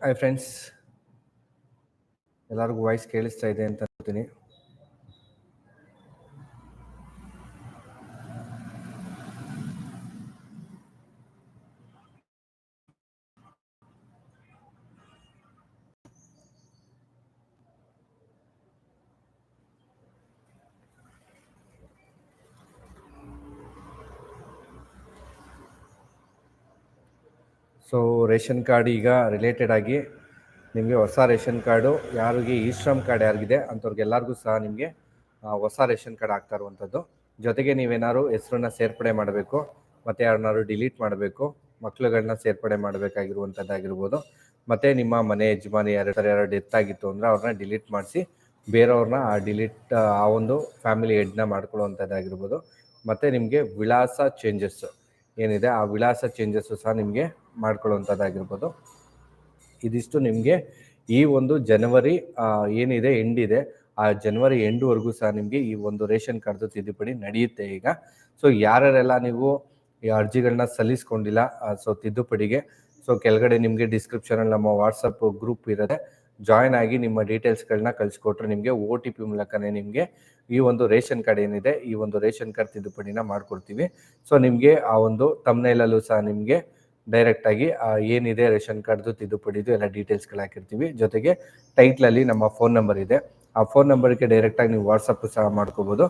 Hi friends ಎಲ್ಲರಿಗೂ voice ಕೇಳಿಸ್ತಾ ಇದೆ ಅಂತ ಅಂತೀನಿ ಸೊ ರೇಷನ್ ಕಾರ್ಡ್ ಈಗ ರಿಲೇಟೆಡ್ ಆಗಿ ನಿಮಗೆ ಹೊಸ ರೇಷನ್ ಕಾರ್ಡು, ಯಾರಿಗೆ ಈ ಶ್ರಮ್ ಕಾರ್ಡ್ ಯಾರಿಗಿದೆ ಅಂಥವ್ರಿಗೆಲ್ಲರಿಗೂ ಸಹ ನಿಮಗೆ ಹೊಸ ರೇಷನ್ ಕಾರ್ಡ್ ಆಗ್ತಾ ಇರುವಂಥದ್ದು ಜೊತೆಗೆ ನೀವೇನಾದ್ರು ಹೆಸರನ್ನ ಸೇರ್ಪಡೆ ಮಾಡಬೇಕು, ಮತ್ತು ಯಾರನ್ನಾದ್ರು ಡಿಲೀಟ್ ಮಾಡಬೇಕು ಮಕ್ಕಳುಗಳನ್ನ ಸೇರ್ಪಡೆ ಮಾಡಬೇಕಾಗಿರುವಂಥದ್ದಾಗಿರ್ಬೋದು ಮತ್ತು ನಿಮ್ಮ ಮನೆ ಯಜಮಾನಿ ಯಾರು ಯಾರು ಡೆತ್ ಆಗಿತ್ತು ಅಂದರೆ ಅವ್ರನ್ನ ಡಿಲೀಟ್ ಮಾಡಿಸಿ, ಬೇರೆಯವ್ರನ್ನ ಆ ಡಿಲೀಟ್ ಆ ಒಂದು ಫ್ಯಾಮಿಲಿ ಹೆಡ್ನ ಮಾಡ್ಕೊಳ್ಳುವಂಥದ್ದಾಗಿರ್ಬೋದು ಮತ್ತು ನಿಮಗೆ ವಿಳಾಸ ಚೇಂಜಸ್ಸು ಏನಿದೆ, ಆ ವಿಳಾಸ ಚೇಂಜಸ್ಸು ಸಹ ನಿಮಗೆ ಮಾಡ್ಕೊಳ್ಳುವಂಥದ್ದಾಗಿರ್ಬೋದು ಇದಿಷ್ಟು ನಿಮಗೆ ಈ ಒಂದು ಜನವರಿ ಏನಿದೆ ಎಂಡ್ ಇದೆ ಆ ಜನವರಿ ಎಂಡ್ವರೆಗೂ ಸಹ ನಿಮಗೆ ಈ ಒಂದು ರೇಷನ್ ಕಾರ್ಡ್ದು ತಿದ್ದುಪಡಿ ನಡೆಯುತ್ತೆ ಈಗ. ಸೊ ಯಾರ್ಯಾರೆಲ್ಲ ನೀವು ಈ ಅರ್ಜಿಗಳನ್ನ ಸಲ್ಲಿಸ್ಕೊಂಡಿಲ್ಲ ಸೊ ತಿದ್ದುಪಡಿಗೆ ಸೊ ಕೆಳಗಡೆ ನಿಮಗೆ ಡಿಸ್ಕ್ರಿಪ್ಷನಲ್ಲಿ ನಮ್ಮ ವಾಟ್ಸಪ್ ಗ್ರೂಪ್ ಇರುತ್ತೆ. ಜಾಯ್ನ್ ಆಗಿ ನಿಮ್ಮ ಡೀಟೇಲ್ಸ್ಗಳನ್ನ ಕಳಿಸ್ಕೊಟ್ರೆ ನಿಮಗೆ ಓ ಟಿ ಪಿ ಮೂಲಕನೇ ನಿಮಗೆ ಈ ಒಂದು ರೇಷನ್ ಕಾರ್ಡ್ ಏನಿದೆ, ಈ ಒಂದು ರೇಷನ್ ಕಾರ್ಡ್ ತಿದ್ದುಪಡಿನ ಮಾಡ್ಕೊಡ್ತೀವಿ. ಸೊ ನಿಮಗೆ ಆ ಒಂದು ತಮ್ಮನೇಲಲ್ಲೂ ಸಹ ನಿಮಗೆ ಡೈರೆಕ್ಟಾಗಿ ಏನಿದೆ ರೇಷನ್ ಕಾರ್ಡ್ದು ತಿದ್ದುಪಡಿದು ಎಲ್ಲ ಡೀಟೇಲ್ಸ್ಗಳು ಹಾಕಿರ್ತೀವಿ. ಜೊತೆಗೆ ಟೈಟ್ಲಲ್ಲಿ ನಮ್ಮ ಫೋನ್ ನಂಬರ್ ಇದೆ. ಆ ಫೋನ್ ನಂಬರ್ಗೆ ಡೈರೆಕ್ಟಾಗಿ ನೀವು ವಾಟ್ಸಪ್ ಸಹ ಮಾಡ್ಕೋಬೋದು.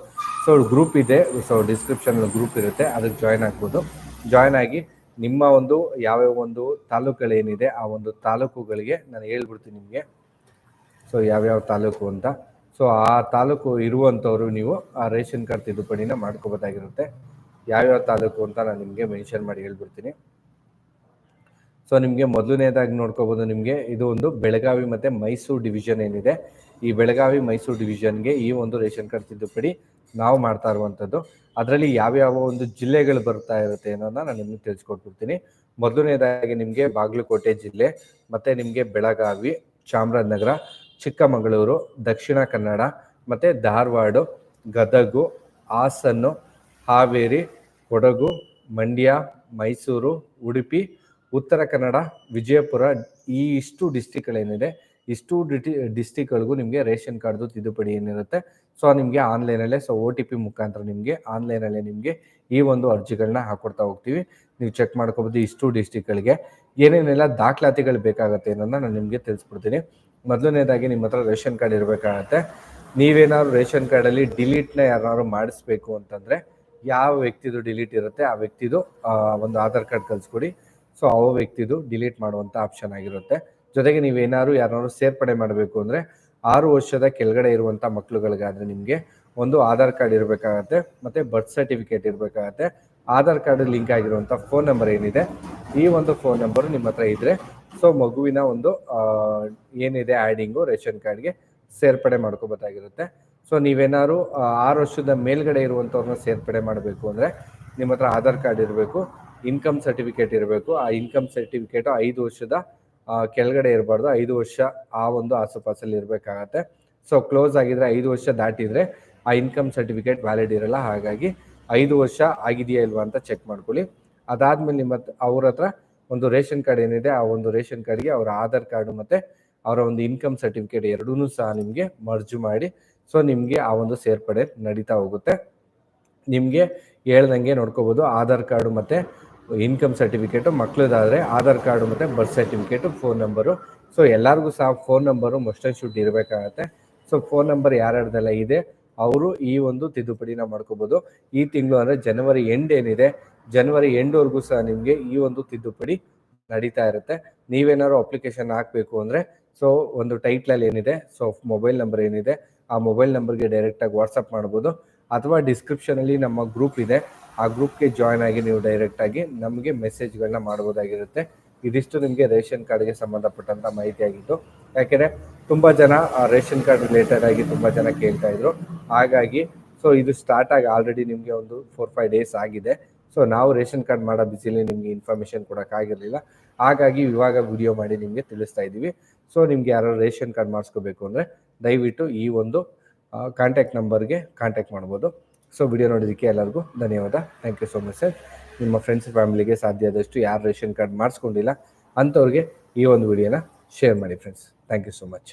ಸೊ ಗ್ರೂಪ್ ಇದೆ. ಸೊ ಡಿಸ್ಕ್ರಿಪ್ಷನ್ ಗ್ರೂಪ್ ಇರುತ್ತೆ. ಅದಕ್ಕೆ ಜಾಯ್ನ್ ಆಗ್ಬೋದು. ಜಾಯ್ನ್ ಆಗಿ ನಿಮ್ಮ ಒಂದು ಯಾವ್ಯಾವ ಒಂದು ತಾಲೂಕುಗಳೇನಿದೆ ಆ ಒಂದು ತಾಲೂಕುಗಳಿಗೆ ನಾನು ಹೇಳ್ಬಿಡ್ತೀನಿ ನಿಮಗೆ. ಸೊ ಯಾವ್ಯಾವ ತಾಲೂಕು ಅಂತ. ಸೊ ಆ ತಾಲೂಕು ಇರುವಂಥವ್ರು ನೀವು ಆ ರೇಷನ್ ಕಾರ್ಡ್ ತಿದ್ದುಪಡಿನ ಮಾಡ್ಕೋಬೋದಾಗಿರುತ್ತೆ. ಯಾವ್ಯಾವ ತಾಲೂಕು ಅಂತ ನಾನು ನಿಮಗೆ ಮೆನ್ಷನ್ ಮಾಡಿ ಹೇಳ್ಬಿಡ್ತೀನಿ. ಸೊ ನಿಮಗೆ ಮೊದಲನೇದಾಗಿ ನೋಡ್ಕೋಬೋದು ನಿಮಗೆ ಇದು ಒಂದು ಬೆಳಗಾವಿ ಮತ್ತು ಮೈಸೂರು ಡಿವಿಷನ್ ಏನಿದೆ. ಈ ಬೆಳಗಾವಿ ಮೈಸೂರು ಡಿವಿಷನ್ಗೆ ಈ ಒಂದು ರೇಷನ್ ಕಾರ್ಡ್ ತಿದ್ದುಪಡಿ ನಾವು ಮಾಡ್ತಾ ಇರುವಂಥದ್ದು ಅದರಲ್ಲಿ ಯಾವ್ಯಾವ ಒಂದು ಜಿಲ್ಲೆಗಳು ಬರ್ತಾ ಇರುತ್ತೆ ಅನ್ನೋದನ್ನ ನಾನು ನಿಮಗೆ ತಿಳಿಸ್ಕೊಟ್ಬಿಡ್ತೀನಿ. ಮೊದಲನೇದಾಗಿ ನಿಮಗೆ ಬಾಗಲಕೋಟೆ ಜಿಲ್ಲೆ, ಮತ್ತು ನಿಮಗೆ ಬೆಳಗಾವಿ, ಚಾಮರಾಜನಗರ ಚಿಕ್ಕಮಗಳೂರು, ದಕ್ಷಿಣ ಕನ್ನಡ, ಮತ್ತು ಧಾರವಾಡ, ಗದಗು ಹಾಸನ್ನು ಹಾವೇರಿ, ಕೊಡಗು, ಮಂಡ್ಯ, ಮೈಸೂರು, ಉಡುಪಿ, ಉತ್ತರ ಕನ್ನಡ, ವಿಜಯಪುರ ಈ ಇಷ್ಟು ಡಿಸ್ಟಿಕ್ಗಳೇನಿದೆ ಇಷ್ಟು ಡಿಟಿ ಡಿಸ್ಟಿಕ್ಗಳಿಗೂ ನಿಮಗೆ ರೇಷನ್ ಕಾರ್ಡ್ದು ತಿದ್ದುಪಡಿ ಏನಿರುತ್ತೆ. ಸೊ ನಿಮಗೆ ಆನ್ಲೈನಲ್ಲೇ ಸೊ ಒ ಟಿ ಪಿ ಮುಖಾಂತರ ನಿಮಗೆ ಆನ್ಲೈನಲ್ಲೇ ನಿಮಗೆ ಈ ಒಂದು ಅರ್ಜಿಗಳನ್ನ ಹಾಕೊಡ್ತಾ ಹೋಗ್ತೀವಿ. ನೀವು ಚೆಕ್ ಮಾಡ್ಕೋಬೋದು ಇಷ್ಟು ಡಿಸ್ಟಿಕ್ಗಳಿಗೆ ಏನೇನೆಲ್ಲ ದಾಖಲಾತಿಗಳು ಬೇಕಾಗುತ್ತೆ ಅನ್ನೋದನ್ನ ನಾನು ನಿಮಗೆ ತಿಳಿಸ್ಬಿಡ್ತೀನಿ. ಮೊದಲನೇದಾಗಿ ನಿಮ್ಮ ಹತ್ರ ರೇಷನ್ ಕಾರ್ಡ್ ಇರಬೇಕಾಗತ್ತೆ. ನೀವೇನಾದ್ರು ರೇಷನ್ ಕಾರ್ಡಲ್ಲಿ ಡಿಲೀಟ್ನ ಯಾರು ಮಾಡಿಸ್ಬೇಕು ಅಂತಂದರೆ ಯಾವ ವ್ಯಕ್ತಿದು ಡಿಲೀಟ್ ಇರುತ್ತೆ ಆ ವ್ಯಕ್ತಿದು ಒಂದು ಆಧಾರ್ ಕಾರ್ಡ್ ಕಳಿಸ್ಕೊಡಿ. ಸೊ, ಆ ವ್ಯಕ್ತಿದು ಡಿಲೀಟ್ ಮಾಡುವಂಥ ಆಪ್ಷನ್ ಆಗಿರುತ್ತೆ. ಜೊತೆಗೆ ನೀವೇನಾದ್ರು ಯಾರನ್ನಾದ್ರು ಸೇರ್ಪಡೆ ಮಾಡಬೇಕು ಅಂದರೆ ಆರು ವರ್ಷದ ಕೆಳಗಡೆ ಇರುವಂಥ ಮಕ್ಕಳುಗಳಿಗಾದರೆ ನಿಮಗೆ ಒಂದು ಆಧಾರ್ ಕಾರ್ಡ್ ಇರಬೇಕಾಗತ್ತೆ, ಮತ್ತು ಬರ್ತ್ ಸರ್ಟಿಫಿಕೇಟ್ ಇರಬೇಕಾಗತ್ತೆ. ಆಧಾರ್ ಕಾರ್ಡ್ ಲಿಂಕ್ ಆಗಿರುವಂಥ ಫೋನ್ ನಂಬರ್ ಏನಿದೆ, ಈ ಒಂದು ಫೋನ್ ನಂಬರ್ ನಿಮ್ಮ ಹತ್ರ ಇದ್ದರೆ ಸೊ ಮಗುವಿನ ಒಂದು ಏನಿದೆ ಆ್ಯಡಿಂಗು ರೇಷನ್ ಕಾರ್ಡ್ಗೆ ಸೇರ್ಪಡೆ ಮಾಡ್ಕೋಬೇಕಾಗಿರುತ್ತೆ ಸೊ ನೀವೇನಾದ್ರು ಆರು ವರ್ಷದ ಮೇಲ್ಗಡೆ ಇರುವಂಥವ್ರನ್ನ ಸೇರ್ಪಡೆ ಮಾಡಬೇಕು ಅಂದರೆ ನಿಮ್ಮ ಹತ್ರ ಆಧಾರ್ ಕಾರ್ಡ್ ಇರಬೇಕು ಇನ್ಕಮ್ ಸರ್ಟಿಫಿಕೇಟ್ ಇರಬೇಕು, ಆ ಇನ್ಕಮ್ ಸರ್ಟಿಫಿಕೇಟ್ ಐದು ವರ್ಷದ ಕೆಳಗಡೆ ಇರಬಾರ್ದು, ಐದು ವರ್ಷ ಆ ಒಂದು ಆಸುಪಾಸಲ್ಲಿ ಇರಬೇಕಾಗತ್ತೆ. ಸೊ ಕ್ಲೋಸ್ ಆಗಿದ್ರೆ ಐದು ವರ್ಷ ದಾಟಿದರೆ ಆ ಇನ್ಕಮ್ ಸರ್ಟಿಫಿಕೇಟ್ ವ್ಯಾಲಿಡ್ ಇರಲ್ಲ. ಹಾಗಾಗಿ ಐದು ವರ್ಷ ಆಗಿದೆಯಾ ಇಲ್ವಾ ಅಂತ ಚೆಕ್ ಮಾಡ್ಕೊಳ್ಳಿ. ಅದಾದಮೇಲೆ ನಿಮ್ಮ ಅವ್ರ ಹತ್ರ ಒಂದು ರೇಷನ್ ಕಾರ್ಡ್ ಏನಿದೆ, ಆ ಒಂದು ರೇಷನ್ ಕಾರ್ಡ್ಗೆ ಅವರ ಆಧಾರ್ ಕಾರ್ಡ್ ಮತ್ತೆ ಅವರ ಒಂದು ಇನ್ಕಮ್ ಸರ್ಟಿಫಿಕೇಟ್ ಎರಡೂ ಸಹ ನಿಮಗೆ ಮರ್ಜು ಮಾಡಿ, ಸೊ ನಿಮಗೆ ಆ ಒಂದು ಸೇರ್ಪಡೆ ನಡೀತಾ ಹೋಗುತ್ತೆ. ನಿಮಗೆ ಹೇಳ್ದಂಗೆ ನೋಡ್ಕೋಬೋದು, ಆಧಾರ್ ಕಾರ್ಡು ಮತ್ತು ಇನ್ಕಮ್ ಸರ್ಟಿಫಿಕೇಟು ಮಕ್ಳದಾದರೆ ಆಧಾರ್ ಕಾರ್ಡು ಮತ್ತು birth certificate, phone number. So ಎಲ್ಲರಿಗೂ ಸಹ ಫೋನ್ ನಂಬರು ಮಸ್ಟ್ ಶುಡ್ ಇರಬೇಕಾಗತ್ತೆ. ಸೊ ಫೋನ್ ನಂಬರ್ ಯಾರ್ಯಾರ್ದೆಲ್ಲ ಇದೆ, ಅವರು ಈ ಒಂದು ತಿದ್ದುಪಡಿನ ಮಾಡ್ಕೋಬೋದು. ಈ ತಿಂಗಳು ಅಂದರೆ ಜನವರಿ ಎಂಡ್ ಏನಿದೆ ಜನವರಿ ಎಂಡ್ವರೆಗೂ ಸಹ ನಿಮಗೆ ಈ ಒಂದು ತಿದ್ದುಪಡಿ ನಡೀತಾ ಇರುತ್ತೆ. ನೀವೇನಾದ್ರು ಅಪ್ಲಿಕೇಶನ್ ಹಾಕಬೇಕು ಅಂದರೆ ಸೊ ಒಂದು ಟೈಟ್ಲಲ್ಲಿ ಏನಿದೆ ಸೊ ಮೊಬೈಲ್ ನಂಬರ್ ಏನಿದೆ, ಆ ಮೊಬೈಲ್ ನಂಬರ್ಗೆ ಡೈರೆಕ್ಟಾಗಿ ವಾಟ್ಸಪ್ ಮಾಡ್ಬೋದು. ಅಥವಾ ಡಿಸ್ಕ್ರಿಪ್ಷನಲ್ಲಿ ನಮ್ಮ ಗ್ರೂಪ್ ಇದೆ. ಆ ಗ್ರೂಪ್ಗೆ ಜಾಯ್ನ್ ಆಗಿ ನೀವು ಡೈರೆಕ್ಟಾಗಿ ನಮಗೆ ಮೆಸೇಜ್ಗಳನ್ನ ಮಾಡ್ಬೋದಾಗಿರುತ್ತೆ. ಇದಿಷ್ಟು ನಿಮಗೆ ರೇಷನ್ ಕಾರ್ಡ್ಗೆ ಸಂಬಂಧಪಟ್ಟಂಥ ಮಾಹಿತಿ ಆಗಿತ್ತು ಯಾಕೆಂದರೆ ತುಂಬ ಜನ ಆ ರೇಷನ್ ಕಾರ್ಡ್ ರಿಲೇಟೆಡ್ ಆಗಿ ತುಂಬ ಜನ ಕೇಳ್ತಾ ಇದ್ರು. ಹಾಗಾಗಿ ಸೊ ಇದು ಸ್ಟಾರ್ಟ್ ಆಗಿ ಆಲ್ರೆಡಿ ನಿಮಗೆ ಒಂದು ಫೋರ್ ಫೈವ್ ಡೇಸ್ ಆಗಿದೆ. ಸೊ ನಾವು ರೇಷನ್ ಕಾರ್ಡ್ ಮಾಡೋ ಬಿಸಿಲಿ ನಿಮಗೆ ಇನ್ಫಾರ್ಮೇಷನ್ ಕೊಡೋಕ್ಕಾಗಿರಲಿಲ್ಲ ಹಾಗಾಗಿ ಇವಾಗ ವಿಡಿಯೋ ಮಾಡಿ ನಿಮಗೆ ತಿಳಿಸ್ತಾ ಇದ್ದೀವಿ ಸೊ ನಿಮ್ಗೆ ಯಾರು ರೇಷನ್ ಕಾರ್ಡ್ ಮಾಡಿಸ್ಕೋಬೇಕು ಅಂದರೆ ದಯವಿಟ್ಟು ಈ ಒಂದು ಕಾಂಟ್ಯಾಕ್ಟ್ ನಂಬರ್ಗೆ ಕಾಂಟ್ಯಾಕ್ಟ್ ಮಾಡ್ಬೋದು. ಸೊ ವಿಡಿಯೋ ನೋಡೋದಕ್ಕೆ ಎಲ್ಲರಿಗೂ ಧನ್ಯವಾದ. Thank you so much sir ನಿಮ್ಮ ಫ್ರೆಂಡ್ಸ್ ಫ್ಯಾಮಿಲಿಗೆ ಸಾಧ್ಯ ಆದಷ್ಟು ಯಾರು ರೇಷನ್ ಕಾರ್ಡ್ ಮಾಡಿಸ್ಕೊಂಡಿಲ್ಲ ಅಂಥವ್ರಿಗೆ ಈ ಒಂದು ವಿಡಿಯೋನ ಶೇರ್ ಮಾಡಿ friends thank you so much